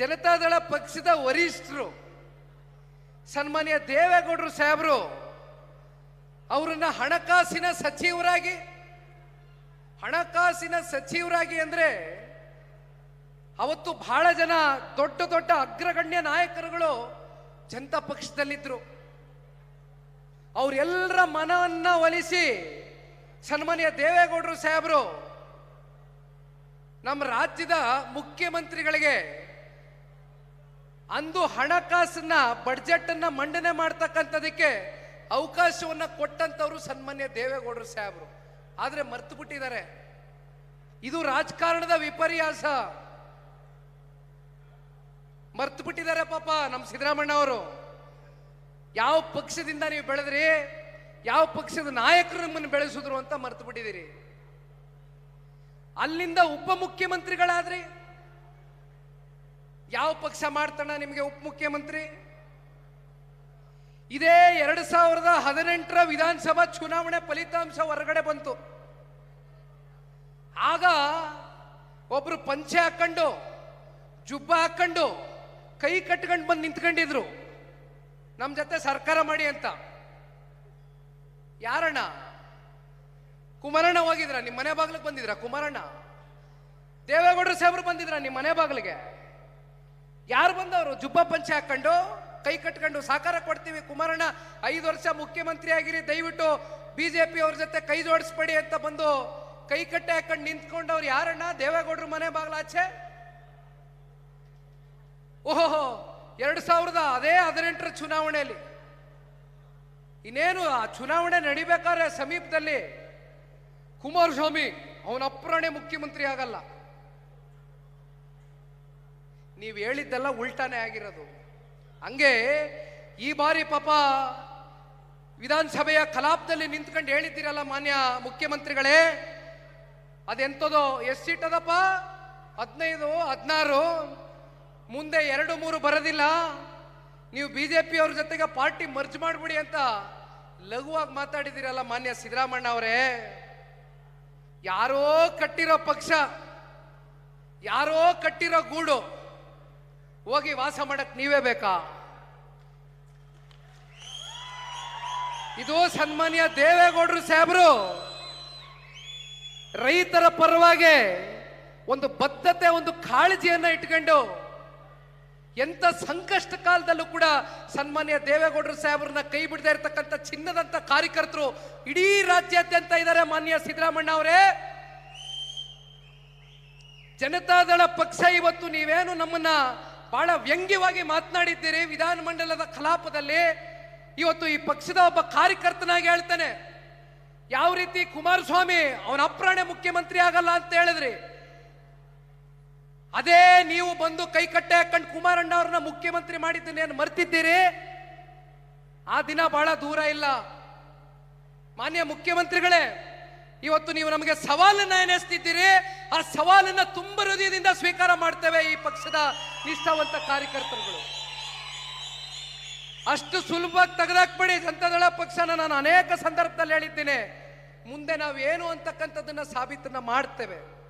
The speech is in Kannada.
ಜನತಾದಳ ಪಕ್ಷದ ವರಿಷ್ಠರು, ಸನ್ಮಾನ್ಯ ದೇವೇಗೌಡರು ಸಾಹೇಬರು, ಅವರನ್ನ ಹಣಕಾಸಿನ ಸಚಿವರಾಗಿ ಹಣಕಾಸಿನ ಸಚಿವರಾಗಿ ಅಂದ್ರೆ ಅವತ್ತು ಬಹಳ ಜನ ದೊಡ್ಡ ದೊಡ್ಡ ಅಗ್ರಗಣ್ಯ ನಾಯಕರುಗಳು ಜನತಾ ಪಕ್ಷದಲ್ಲಿದ್ರು. ಅವರೆಲ್ಲರ ಮನವನ್ನ ಒಲಿಸಿ ಸನ್ಮಾನ್ಯ ದೇವೇಗೌಡರು ಸಾಹೇಬರು ನಮ್ಮ ರಾಜ್ಯದ ಮುಖ್ಯಮಂತ್ರಿಗಳಿಗೆ ಅಂದು ಹಣಕಾಸನ್ನ ಬಡ್ಜೆಟ್ ಅನ್ನ ಮಂಡನೆ ಮಾಡ್ತಕ್ಕಂಥದಕ್ಕೆ ಅವಕಾಶವನ್ನ ಕೊಟ್ಟಂತವ್ರು ಸನ್ಮಾನ್ಯ ದೇವೇಗೌಡರು ಸಾಹೇಬರು. ಆದ್ರೆ ಮರ್ತು ಬಿಟ್ಟಿದ್ದಾರೆ ಇದು ರಾಜಕಾರಣದ ವಿಪರ್ಯಾಸ. ಮರ್ತು ಬಿಟ್ಟಿದ್ದಾರೆ ಪಾಪ ನಮ್ಮ ಸಿದ್ದರಾಮಣ್ಣ ಅವರು. ಯಾವ ಪಕ್ಷದಿಂದ ನೀವು ಬೆಳೆದ್ರಿ? ಯಾವ ಪಕ್ಷದ ನಾಯಕರು ನಿಮ್ಮನ್ನು ಬೆಳೆಸಿದ್ರು ಅಂತ ಮರ್ತು ಬಿಟ್ಟಿದ್ದೀರಿ ಅಲ್ಲಿಂದ ಉಪಮುಖ್ಯಮಂತ್ರಿಗಳಾದ್ರಿ ಯಾವ ಪಕ್ಷ ಮಾಡ್ತಾನ ನಿಮಗೆ ಉಪಮುಖ್ಯಮಂತ್ರಿ ಇದೇ ಎರಡು ಸಾವಿರದ ಹದಿನೆಂಟರ ವಿಧಾನಸಭಾ ಚುನಾವಣೆ ಫಲಿತಾಂಶ ಹೊರಗಡೆ ಬಂತು. ಆಗ ಒಬ್ರು ಪಂಚೆ ಹಾಕೊಂಡು, ಜುಬ್ಬ ಹಾಕೊಂಡು ಕೈ ಕಟ್ಕೊಂಡು ಬಂದು ನಿಂತ್ಕೊಂಡಿದ್ರು. ನಮ್ಮ ಜೊತೆ ಸರ್ಕಾರ ಮಾಡಿ ಅಂತ. ಯಾರಣ್ಣ? ಕುಮಾರಣ್ಣ ಹೋಗಿದ್ರ? ನಿಮ್ಮ ಮನೆ ಬಾಗಿಲಿಗೆ ಬಂದಿದ್ರ ಕುಮಾರಣ್ಣ? ದೇವೇಗೌಡರು ಸಾಹೇಬ್ರು ಬಂದಿದ್ರ ನಿಮ್ಮ ಮನೆ ಬಾಗಿಲಿಗೆ? ಯಾರು ಬಂದವರು? ಜುಬ್ಬ ಪಂಚೆ ಹಾಕೊಂಡು, ಕೈ ಕಟ್ಕೊಂಡು ಸಹಕಾರ ಕೊಡ್ತೀವಿ. ಕುಮಾರಣ್ಣ, ಐದು ವರ್ಷ ಮುಖ್ಯಮಂತ್ರಿ ಆಗಿರಿ. ದಯವಿಟ್ಟು ಬಿಜೆಪಿ ಅವ್ರ ಜೊತೆ ಕೈ ಜೋಡಿಸ್ಬೇಡಿ ಅಂತ ಬಂದು ಕೈ ಕಟ್ಟೆ ಹಾಕೊಂಡು ನಿಂತ್ಕೊಂಡವ್ರು ಯಾರಣ್ಣ? ದೇವೇಗೌಡರು ಮನೆ ಬಾಗ್ಲಾಚೆ? ಓಹೋ ಎರಡು ಸಾವಿರದ ಅದೇ ಹದಿನೆಂಟರ ಚುನಾವಣೆಯಲ್ಲಿ. ಇನ್ನೇನು ಆ ಚುನಾವಣೆ ನಡಿಬೇಕಾದ್ರೆ ಸಮೀಪದಲ್ಲಿ ಕುಮಾರಸ್ವಾಮಿ, ಅವನ ಅಪ್ರಾಣೆ ಮುಖ್ಯಮಂತ್ರಿ ಆಗಲ್ಲ. ನೀವು ಹೇಳಿದ್ದೆಲ್ಲ ಉಲ್ಟಾನೇ ಆಗಿರೋದು. ಹಂಗೆ ಈ ಬಾರಿ ಪಾಪ ವಿಧಾನಸಭೆಯ ಕಲಾಪದಲ್ಲಿ ನಿಂತ್ಕೊಂಡು ಹೇಳಿದ್ದೀರಲ್ಲ ಮಾನ್ಯ ಮುಖ್ಯಮಂತ್ರಿಗಳೇ, ಅದೆಂಥದೋ ಎಷ್ಟು ಅದಪ್ಪ ಹದಿನೈದು, ಹದಿನಾರು, ಮುಂದೆ ಎರಡು, ಮೂರು ಬರೋದಿಲ್ಲ. ನೀವು ಬಿ ಜೆ ಪಿ ಅವ್ರ ಜೊತೆಗೆ ಪಾರ್ಟಿ ಮರ್ಜ್ ಮಾಡ್ಬಿಡಿ ಅಂತ ಲಘುವಾಗಿ ಮಾತಾಡಿದ್ದೀರಲ್ಲ ಮಾನ್ಯ ಸಿದ್ದರಾಮಣ್ಣ ಅವರೇ. ಯಾರೋ ಕಟ್ಟಿರೋ ಪಕ್ಷ, ಯಾರೋ ಕಟ್ಟಿರೋ ಗೂಡು ಹೋಗಿ ವಾಸ ಮಾಡಕ್ ನೀವೇ ಬೇಕಾ? ಇದು ಸನ್ಮಾನ್ಯ ದೇವೇಗೌಡರು ಸಾಹೇಬರು. ರೈತರ ಪರವಾಗಿ ಒಂದು ಬದ್ಧತೆ, ಒಂದು ಕಾಳಜಿಯನ್ನ ಇಟ್ಕೊಂಡು ಎಂತ ಸಂಕಷ್ಟ ಕಾಲದಲ್ಲೂ ಕೂಡ ಸನ್ಮಾನ್ಯ ದೇವೇಗೌಡರು ಸಾಹೇಬ್ರನ್ನ ಕೈ ಬಿಡದೆ ಇರತಕ್ಕಂಥ ಚಿನ್ನದಂತ ಕಾರ್ಯಕರ್ತರು ಇಡೀ ರಾಜ್ಯಾದ್ಯಂತ ಇದ್ದಾರೆ ಮಾನ್ಯ ಸಿದ್ದರಾಮಣ್ಣ ಅವರೇ. ಜನತಾದಳ ಪಕ್ಷ ಇವತ್ತು ನೀವೇನು ನಮ್ಮನ್ನ ಬಹಳ ವ್ಯಂಗ್ಯವಾಗಿ ಮಾತನಾಡಿದ್ದೀರಿ ವಿಧಾನಮಂಡಲದ ಕಲಾಪದಲ್ಲಿ. ಇವತ್ತು ಈ ಪಕ್ಷದ ಒಬ್ಬ ಕಾರ್ಯಕರ್ತನಾಗಿ ಹೇಳ್ತಾನೆ, ಯಾವ ರೀತಿ ಕುಮಾರಸ್ವಾಮಿ ಅವನ ಅಪ್ರಾಣೆ ಮುಖ್ಯಮಂತ್ರಿ ಆಗಲ್ಲ ಅಂತ ಹೇಳಿದ್ರಿ. ಅದೇ ನೀವು ಬಂದು ಕೈ ಕಟ್ಟೆ ಹಾಕೊಂಡು ಕುಮಾರಣ್ಣ ಅವ್ರನ್ನ ಮುಖ್ಯಮಂತ್ರಿ ಮಾಡಿದ್ದನ್ನೇನು ಮರ್ತಿದ್ದೀರಿ? ಆ ದಿನ ಬಹಳ ದೂರ ಇಲ್ಲ. ಮಾನ್ಯ ಮುಖ್ಯಮಂತ್ರಿಗಳೇ, ಇವತ್ತು ನೀವು ನಮಗೆ ಸವಾಲನ್ನ ಎನಿಸ್ತಿದ್ದೀರಿ ಆ ಸವಾಲನ್ನ ತುಂಬ ಹೃದಯದಿಂದ ಸ್ವೀಕಾರ ಮಾಡ್ತೇವೆ ಈ ಪಕ್ಷದ ನಿಷ್ಠಾವಂತ ಕಾರ್ಯಕರ್ತರುಗಳು. ಅಷ್ಟು ಸುಲಭವಾಗಿ ತೆಗೆದಾಕ್ಬೇಡಿ ಜನತಾದಳ ಪಕ್ಷನ ನಾನು ಅನೇಕ ಸಂದರ್ಭದಲ್ಲಿ ಹೇಳಿದ್ದೇನೆ. ಮುಂದೆ ನಾವು ಏನು ಅಂತಕ್ಕಂಥದ್ದನ್ನ ಸಾಬೀತನ್ನ ಮಾಡ್ತೇವೆ.